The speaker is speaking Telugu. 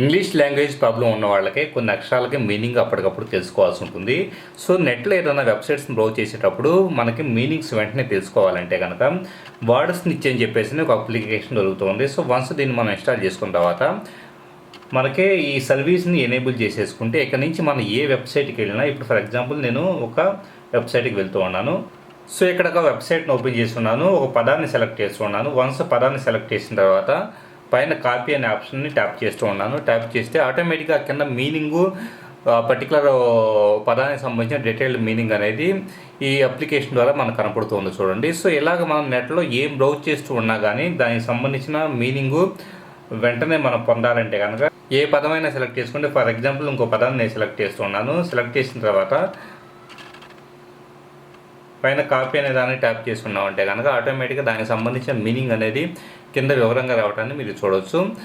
ఇంగ్లీష్ లాంగ్వేజ్ ప్రాబ్లం ఉన్న వాళ్ళకే కొన్ని అక్షరాలకి మీనింగ్ అప్పటికప్పుడు తెలుసుకోవాల్సి ఉంటుంది. సో నెట్లో ఏదైనా వెబ్సైట్స్ని బ్రౌజ్ చేసేటప్పుడు మనకి మీనింగ్స్ వెంటనే తెలుసుకోవాలంటే కనుక వర్డ్స్ నిచ్చి అని చెప్పేసి ఒక అప్లికేషన్ దొరుకుతుంది. సో వన్స్ దీన్ని మనం ఇన్స్టాల్ చేసుకున్న తర్వాత మనకే ఈ సర్వీస్ని ఎనేబుల్ చేసేసుకుంటే ఇక్కడ నుంచి మనం ఏ వెబ్సైట్కి వెళ్ళినా ఇప్పుడు ఫర్ ఎగ్జాంపుల్ నేను ఒక వెబ్సైట్కి వెళ్తూ ఉన్నాను. సో ఇక్కడ ఒక వెబ్సైట్ని ఓపెన్ చేస్తున్నాను. ఒక పదాన్ని సెలెక్ట్ చేస్తున్నాను. వన్స్ పదాన్ని సెలెక్ట్ చేసిన తర్వాత పైన కాపీ అనే ఆప్షన్ని ట్యాప్ చేస్తూ ఉన్నాను. ట్యాప్ చేస్తే ఆటోమేటిక్గా కింద మీనింగు పర్టికులర్ పదానికి సంబంధించిన డీటెయిల్డ్ మీనింగ్ అనేది ఈ అప్లికేషన్ ద్వారా మనకు కనపడుతుంది చూడండి. సో ఇలాగ మనం నెట్లో ఏం బ్రౌజ్ చేస్తూ ఉన్నా కానీ దానికి సంబంధించిన మీనింగు వెంటనే మనం పొందాలంటే కనుక ఏ పదమైనా సెలెక్ట్ చేసుకుంటే ఫర్ ఎగ్జాంపుల్ ఇంకో పదాన్ని నేను సెలెక్ట్ చేస్తున్నాను సెలెక్ట్ చేసిన తర్వాత పైన కాపీ అనే దాన్ని ట్యాప్ చేసుకున్నాం అంటే కనుక ఆటోమేటిక్గా దానికి సంబంధించిన మీనింగ్ అనేది కింద వివరంగా రావడాన్ని మీరు చూడవచ్చు